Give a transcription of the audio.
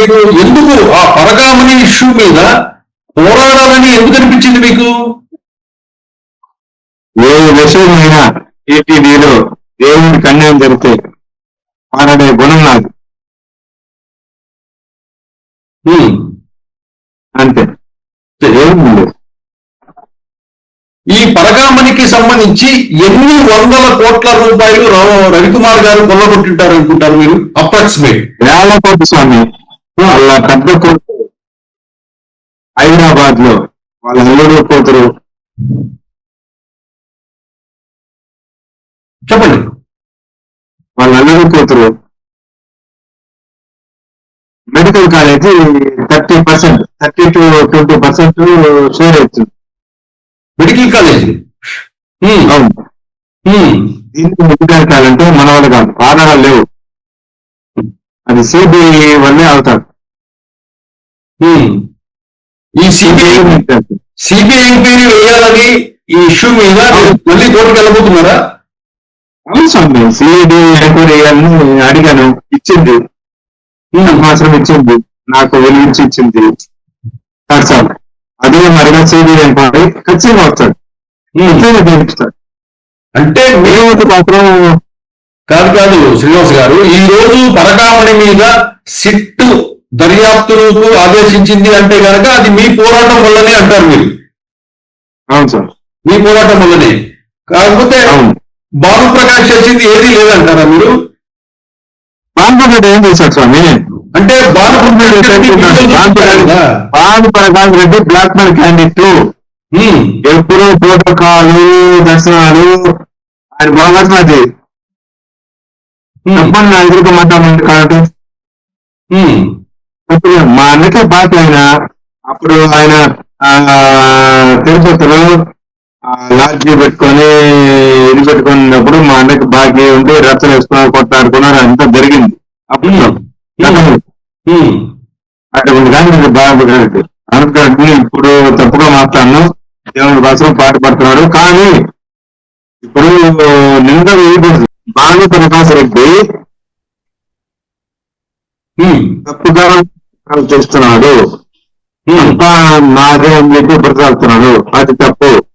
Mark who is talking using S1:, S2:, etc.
S1: మీకు ఎందుకు ఆ పరకామణి ఇష్యూ మీద పోరాడాలని ఎందుకు అనిపించింది మీకు?
S2: ఏ విషయమైనా టీటీడీలో దేవుడికి అన్యాయం జరిగితే మాట్లాడే గుణం నాకు. అంతే.
S1: ఈ పరకామణికి సంబంధించి ఎన్ని వందల కోట్ల రూపాయలు రవికుమార్ గారు కొల్లగొట్టింటారు అనుకుంటారు మీరు? అప్రాక్సిమేట్
S2: వేల కోటి స్వామి. వాళ్ళ పెద్ద కొడుకు హైదరాబాద్లో వాళ్ళ అల్లుడు కూతురు.
S1: చెప్పండి.
S2: వాళ్ళ అల్లుడు కూతురు medical college thirty percent thirty to twenty percent share అవుతుంది.
S1: Medical college?
S2: అవును. దీనికి మెడికల్ కాలంటే మన వాళ్ళు కాదు ఆధారాలు లేవు. అది సిబిఐ వల్లే అవుతారు
S1: ఉమ్. ఈ సిబిఐ సిబిఐ ఎంక్వైరీ వేయాలని ఈ ఇష్యూ మీద మళ్ళీ కోర్టుకు వెళ్ళబోతున్నారా?
S2: అవును స్వామి సిఐడి ఎంక్వైరీ చేయాలని అడిగాను. ఇచ్చింది. మాత్రం ఇచ్చింది. నాకు వెలిగించి ఇచ్చింది. సార్ అదే మరిగా సిబిఐ ఎంక్వైరీ ఖచ్చితంగా వస్తాడు. ఖచ్చితంగా
S1: అంటే మీరు
S2: మాత్రం
S1: కాదు కాదు శ్రీనివాస్ గారు ఈ రోజు పరకామణి మీద సిట్టు దర్యాప్తులకు ఆదేశించింది అంటే కనుక అది మీ పోరాటం వల్లనే అంటారు మీరు.
S2: అవును సార్.
S1: మీ పోరాటం వల్లనే. కాకపోతే
S2: అవును.
S1: భానుప్రకాష్ చేసింది ఏది లేదంటారా మీరు?
S2: బాధపడ్డాడు ఏం చేశాడు స్వామి.
S1: అంటే
S2: బాధపడకాదు రెడ్డి బ్లాక్ మెయిల్ క్యాండిడేట్ ఎప్పుడు ప్రోటోకాలు దర్శనాలు ఆయన బాగా
S1: ఉమ్,
S2: చెప్పండి నా ఎదురుగా మాట్లాడండి కాబట్టి.
S1: ఉమ్,
S2: ఇప్పుడు మా అన్నకే బాధ్య ఆయన. అప్పుడు ఆయన తిరుపతిలో లాడ్జీ పెట్టుకొని ఇది పెట్టుకున్నప్పుడు మా అన్నకి బాకీ ఉండి రచ్చలు వేసుకున్నారు కొట్లాడుకున్నారు అంతా జరిగింది. అప్పుడు అటువంటి కానీ నేను బాధపడలేదు అనుకోండి ఇప్పుడు తప్పుగా మాట్లాడను. దేవుడి కోసం పాట పడుతున్నాడు. కానీ ఇప్పుడు నింద వేయకూడదు. తప్పుగా చేస్తున్నాడు. నాదే అని చెప్పి బ్రతాడుతున్నాడు అది తప్పు.